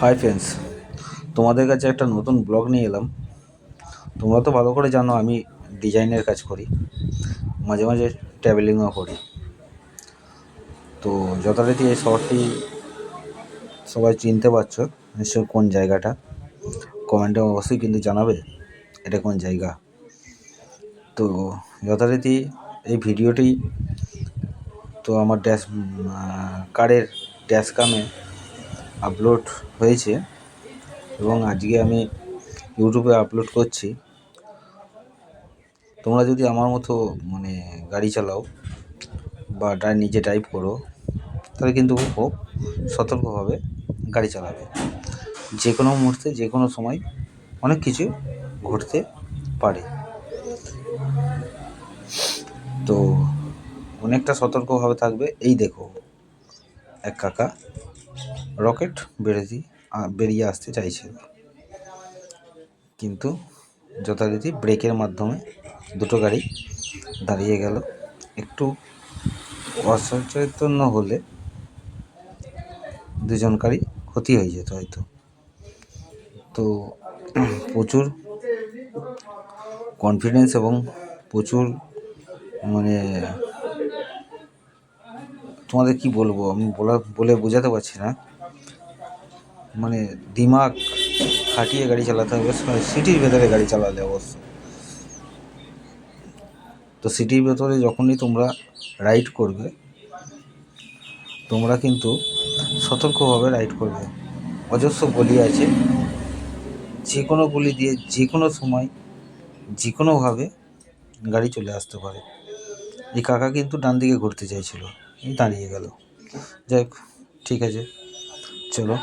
Hi friends তোমাদের কাছে একটা নতুন ব্লগ নিয়ে এলাম। তোমরা তো ভালো করে জানো, আমি ডিজাইনের কাজ করি, মাঝে মাঝে ট্রাভেলিংও করি। তো যথারীতি এই শহরটি সবাই চিনতে পারছ, নিশ্চয়ই কোন জায়গাটা। কমেন্টে অবশ্যই কিন্তু জানাবে, এটা কোন জায়গা। তো যথারীতি এই ভিডিওটি তো আমার ড্যাশ কারের ড্যাশ কামে আপলোড হয়েছে এবং আজকে আমি ইউটিউবে আপলোড করছি। তোমরা যদি আমার মতো মানে গাড়ি চালাও বা নিজে ড্রাইভ করো, তাহলে কিন্তু খুব সতর্কভাবে গাড়ি চালাবে। যে কোনো মুহূর্তে যে কোনো সময় অনেক কিছু ঘটতে পারে। তো অনেকটা সতর্কভাবে থাকবে। এই দেখো, এক কাকা রকেট বেরোতে বেরিয়ে আসতে চাইছিল কিন্তু যথারীতি ব্রেকের মাধ্যমে দুটো গাড়ি দাঁড়িয়ে গেল। একটু অসচেতন হলে দুজনকারই ক্ষতি হয়ে যেত হয়তো। তো প্রচুর কনফিডেন্স এবং প্রচুর মানে তোমাদের কি বলব? আমি বলা, বলে বোঝাতে পারছি না। মানে দিমাগ খাটিয়ে গাড়ি চালাতে হবে সিটির ভেতরে গাড়ি চালালে অবশ্য। তো সিটির ভেতরে যখনই তোমরা রাইড করবে, তোমরা কিন্তু সতর্কভাবে রাইড করবে। অজস্র গলি আছে যে কোনো গলি দিয়ে যে কোনো সময় যে কোনোভাবে গাড়ি চলে আসতে পারে। এই কাকা কিন্তু ডান দিকে ঘুরতে চাইছিল দাঁড়িয়ে গেল। যাই ঠিক আছে, চলো।